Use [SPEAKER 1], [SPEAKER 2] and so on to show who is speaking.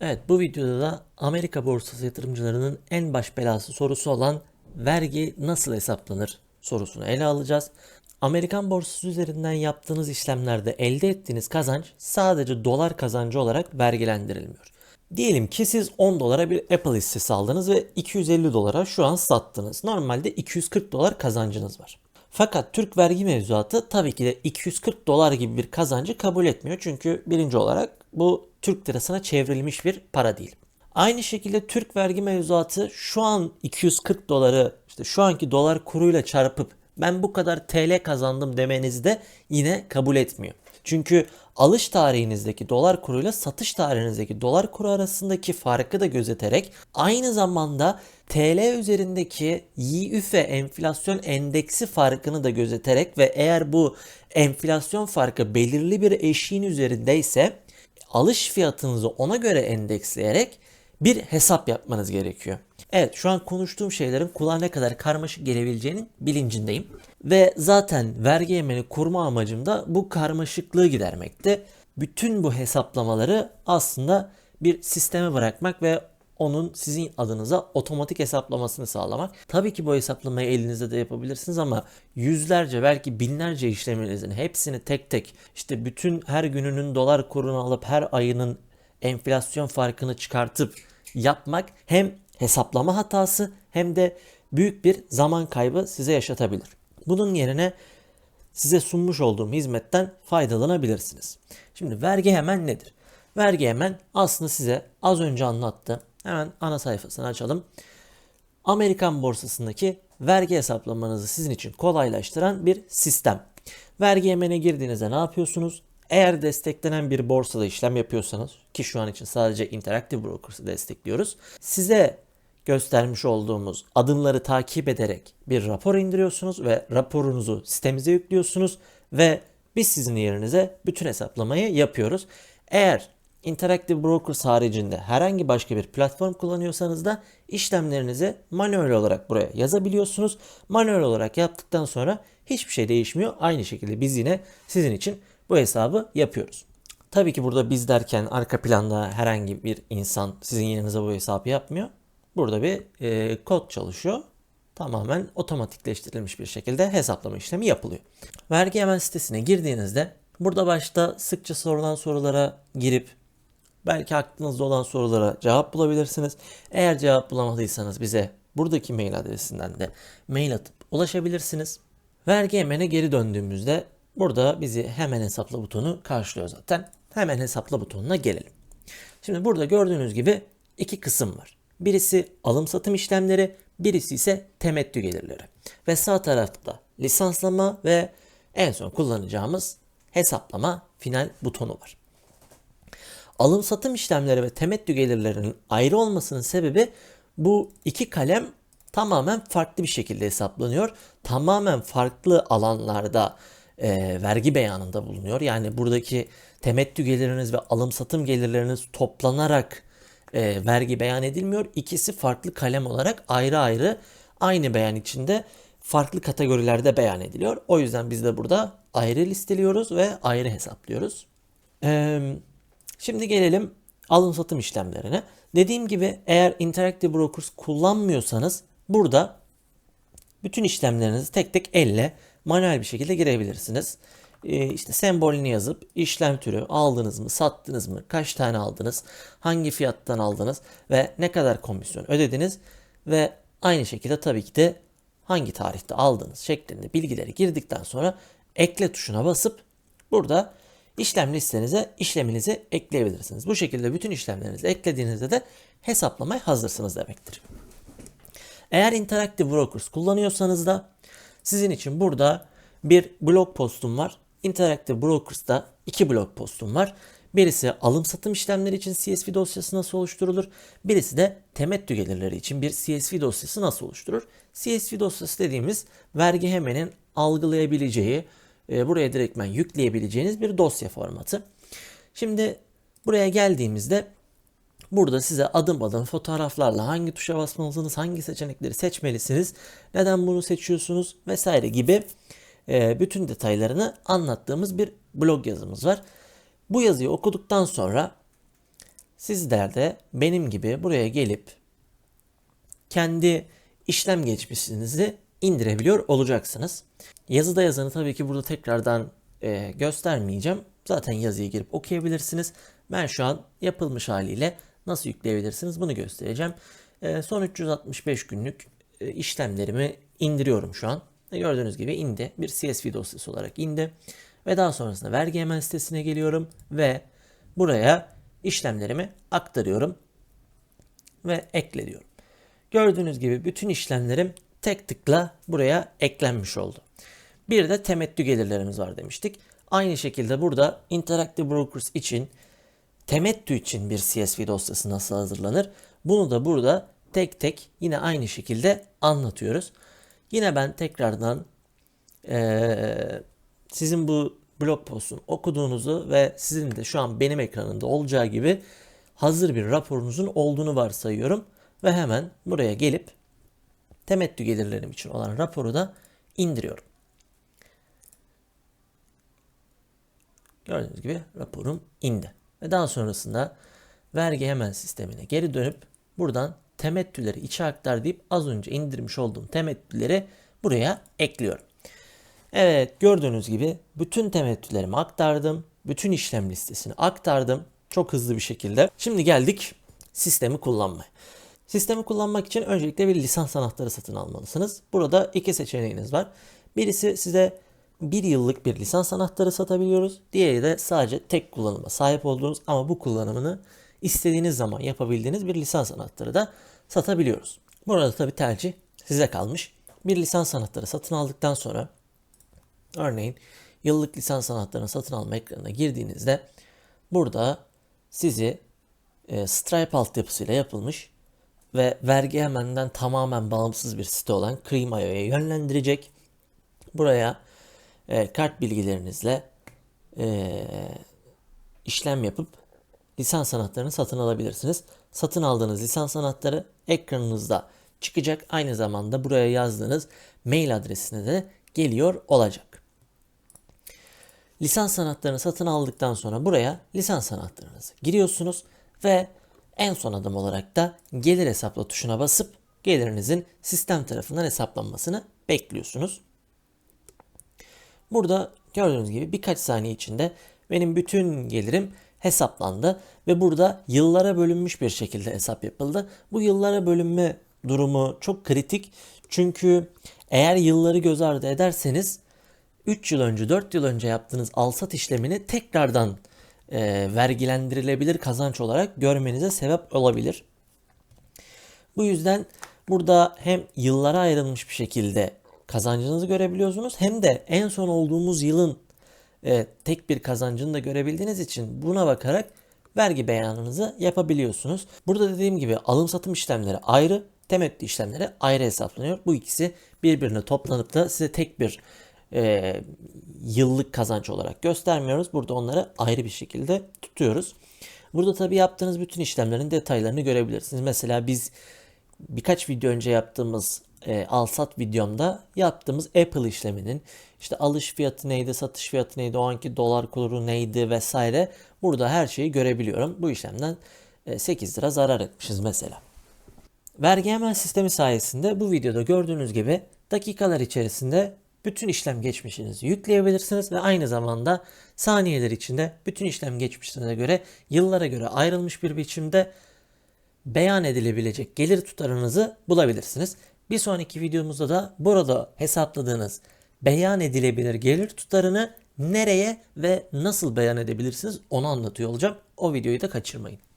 [SPEAKER 1] Evet bu videoda da Amerika borsası yatırımcılarının en baş belası sorusu olan vergi nasıl hesaplanır sorusunu ele alacağız. Amerikan borsası üzerinden yaptığınız işlemlerde elde ettiğiniz kazanç sadece dolar kazancı olarak vergilendirilmiyor. Diyelim ki siz 10 dolara bir Apple hissesi aldınız ve 250 dolara şu an sattınız. Normalde 240 dolar kazancınız var. Fakat Türk vergi mevzuatı tabii ki de 240 dolar gibi bir kazancı kabul etmiyor. Çünkü birinci olarak bu Türk lirasına çevrilmiş bir para değil. Aynı şekilde Türk vergi mevzuatı şu an 240 doları işte şu anki dolar kuruyla çarpıp ben bu kadar TL kazandım demenizi de yine kabul etmiyor. Çünkü alış tarihinizdeki dolar kuruyla satış tarihinizdeki dolar kuru arasındaki farkı da gözeterek aynı zamanda TL üzerindeki YÜFE enflasyon endeksi farkını da gözeterek ve eğer bu enflasyon farkı belirli bir eşiğin üzerindeyse alış fiyatınızı ona göre endeksleyerek bir hesap yapmanız gerekiyor. Evet şu an konuştuğum şeylerin kulağa ne kadar karmaşık gelebileceğinin bilincindeyim. Ve zaten vergi yemeni kurma amacım da bu karmaşıklığı gidermekte. Bütün bu hesaplamaları aslında bir sisteme bırakmak ve onun sizin adınıza otomatik hesaplamasını sağlamak. Tabii ki bu hesaplamayı elinizde de yapabilirsiniz ama yüzlerce belki binlerce işleminizin hepsini tek tek işte bütün her gününün dolar kurunu alıp her ayının enflasyon farkını çıkartıp yapmak hem hesaplama hatası hem de büyük bir zaman kaybı size yaşatabilir. Bunun yerine size sunmuş olduğum hizmetten faydalanabilirsiniz. Şimdi vergi hemen nedir? Vergi hemen aslında size az önce anlattığım hemen ana sayfasını açalım. Amerikan borsasındaki vergi hesaplamanızı sizin için kolaylaştıran bir sistem. Vergi yemene girdiğinizde ne yapıyorsunuz? Eğer desteklenen bir borsada işlem yapıyorsanız ki şu an için sadece Interactive Brokers'ı destekliyoruz. Size göstermiş olduğumuz adımları takip ederek bir rapor indiriyorsunuz ve raporunuzu sitemize yüklüyorsunuz ve biz sizin yerinize bütün hesaplamayı yapıyoruz. Eğer Interactive Brokers haricinde herhangi başka bir platform kullanıyorsanız da işlemlerinizi manuel olarak buraya yazabiliyorsunuz. Manuel olarak yaptıktan sonra hiçbir şey değişmiyor. Aynı şekilde biz yine sizin için bu hesabı yapıyoruz. Tabii ki burada biz derken arka planda herhangi bir insan sizin yerinize bu hesabı yapmıyor. Burada bir e, kod çalışıyor. Tamamen otomatikleştirilmiş bir şekilde hesaplama işlemi yapılıyor. Vergi hemen sitesine girdiğinizde burada başta sıkça sorulan sorulara girip belki aklınızda olan sorulara cevap bulabilirsiniz. Eğer cevap bulamadıysanız bize buradaki mail adresinden de mail atıp ulaşabilirsiniz. Vergi hemene geri döndüğümüzde burada bizi hemen hesapla butonu karşılıyor zaten. Hemen hesapla butonuna gelelim. Şimdi burada gördüğünüz gibi iki kısım var. Birisi alım satım işlemleri, birisi ise temettü gelirleri. Ve sağ tarafta lisanslama ve en son kullanacağımız hesaplama final butonu var. Alım satım işlemleri ve temettü gelirlerinin ayrı olmasının sebebi bu iki kalem tamamen farklı bir şekilde hesaplanıyor. Tamamen farklı alanlarda e, vergi beyanında bulunuyor. Yani buradaki temettü geliriniz ve alım satım gelirleriniz toplanarak e, vergi beyan edilmiyor. İkisi farklı kalem olarak ayrı ayrı aynı beyan içinde farklı kategorilerde beyan ediliyor. O yüzden biz de burada ayrı listeliyoruz ve ayrı hesaplıyoruz. Ee, şimdi gelelim alım satım işlemlerine. Dediğim gibi eğer Interactive Brokers kullanmıyorsanız burada bütün işlemlerinizi tek tek elle manuel bir şekilde girebilirsiniz. Ee, işte sembolünü yazıp işlem türü aldınız mı, sattınız mı, kaç tane aldınız, hangi fiyattan aldınız ve ne kadar komisyon ödediniz ve aynı şekilde tabii ki de hangi tarihte aldığınız şeklinde bilgileri girdikten sonra ekle tuşuna basıp burada işlem listenize işleminizi ekleyebilirsiniz. Bu şekilde bütün işlemlerinizi eklediğinizde de hesaplamaya hazırsınız demektir. Eğer Interactive Brokers kullanıyorsanız da sizin için burada bir blog postum var. Interactive Brokers'ta iki blog postum var. Birisi alım satım işlemleri için CSV dosyası nasıl oluşturulur? Birisi de temettü gelirleri için bir CSV dosyası nasıl oluşturur? CSV dosyası dediğimiz vergi hemenin algılayabileceği, e, buraya direktmen yükleyebileceğiniz bir dosya formatı. Şimdi buraya geldiğimizde burada size adım adım fotoğraflarla hangi tuşa basmalısınız, hangi seçenekleri seçmelisiniz, neden bunu seçiyorsunuz vesaire gibi e, bütün detaylarını anlattığımız bir blog yazımız var. Bu yazıyı okuduktan sonra sizler de benim gibi buraya gelip kendi işlem geçmişinizi indirebiliyor olacaksınız. Yazıda yazanı tabii ki burada tekrardan e, göstermeyeceğim. Zaten yazıya girip okuyabilirsiniz. Ben şu an yapılmış haliyle nasıl yükleyebilirsiniz bunu göstereceğim. E, son 365 günlük e, işlemlerimi indiriyorum şu an. E, gördüğünüz gibi indi. Bir CSV dosyası olarak indi. Ve daha sonrasında vergi hemen sitesine geliyorum ve buraya işlemlerimi aktarıyorum ve ekle diyorum. Gördüğünüz gibi bütün işlemlerim tek tıkla buraya eklenmiş oldu. Bir de temettü gelirlerimiz var demiştik. Aynı şekilde burada Interactive Brokers için temettü için bir CSV dosyası nasıl hazırlanır? Bunu da burada tek tek yine aynı şekilde anlatıyoruz. Yine ben tekrardan eee, sizin bu blog postunu okuduğunuzu ve sizin de şu an benim ekranımda olacağı gibi hazır bir raporunuzun olduğunu varsayıyorum. Ve hemen buraya gelip temettü gelirlerim için olan raporu da indiriyorum. Gördüğünüz gibi raporum indi. Ve daha sonrasında vergi hemen sistemine geri dönüp buradan temettüleri içe aktar deyip az önce indirmiş olduğum temettüleri buraya ekliyorum. Evet gördüğünüz gibi bütün temettülerimi aktardım. Bütün işlem listesini aktardım. Çok hızlı bir şekilde. Şimdi geldik sistemi kullanmaya. Sistemi kullanmak için öncelikle bir lisans anahtarı satın almalısınız. Burada iki seçeneğiniz var. Birisi size bir yıllık bir lisans anahtarı satabiliyoruz. Diğeri de sadece tek kullanıma sahip olduğunuz ama bu kullanımını istediğiniz zaman yapabildiğiniz bir lisans anahtarı da satabiliyoruz. Burada tabi tercih size kalmış. Bir lisans anahtarı satın aldıktan sonra örneğin yıllık lisans anahtarını satın alma ekranına girdiğinizde burada sizi e, Stripe altyapısıyla yapılmış ve vergi hemenden tamamen bağımsız bir site olan Cream.io'ya yönlendirecek. Buraya e, kart bilgilerinizle e, işlem yapıp lisans anahtarını satın alabilirsiniz. Satın aldığınız lisans anahtarı ekranınızda çıkacak. Aynı zamanda buraya yazdığınız mail adresine de geliyor olacak. Lisans anahtarını satın aldıktan sonra buraya lisans anahtarınızı giriyorsunuz ve en son adım olarak da gelir hesapla tuşuna basıp gelirinizin sistem tarafından hesaplanmasını bekliyorsunuz. Burada gördüğünüz gibi birkaç saniye içinde benim bütün gelirim hesaplandı ve burada yıllara bölünmüş bir şekilde hesap yapıldı. Bu yıllara bölünme durumu çok kritik. Çünkü eğer yılları göz ardı ederseniz 3 yıl önce 4 yıl önce yaptığınız alsat işlemini tekrardan e, vergilendirilebilir kazanç olarak görmenize sebep olabilir. Bu yüzden burada hem yıllara ayrılmış bir şekilde kazancınızı görebiliyorsunuz hem de en son olduğumuz yılın e, tek bir kazancını da görebildiğiniz için buna bakarak vergi beyanınızı yapabiliyorsunuz. Burada dediğim gibi alım satım işlemleri ayrı, temettü işlemleri ayrı hesaplanıyor. Bu ikisi birbirine toplanıp da size tek bir e, yıllık kazanç olarak göstermiyoruz. Burada onları ayrı bir şekilde tutuyoruz. Burada tabi yaptığınız bütün işlemlerin detaylarını görebilirsiniz. Mesela biz birkaç video önce yaptığımız e, alsat videomda yaptığımız Apple işleminin işte alış fiyatı neydi, satış fiyatı neydi, o anki dolar kuru neydi vesaire burada her şeyi görebiliyorum. Bu işlemden e, 8 lira zarar etmişiz mesela. Vergi hemen sistemi sayesinde bu videoda gördüğünüz gibi dakikalar içerisinde bütün işlem geçmişinizi yükleyebilirsiniz ve aynı zamanda saniyeler içinde bütün işlem geçmişinize göre yıllara göre ayrılmış bir biçimde beyan edilebilecek gelir tutarınızı bulabilirsiniz. Bir sonraki videomuzda da burada hesapladığınız beyan edilebilir gelir tutarını nereye ve nasıl beyan edebilirsiniz onu anlatıyor olacağım. O videoyu da kaçırmayın.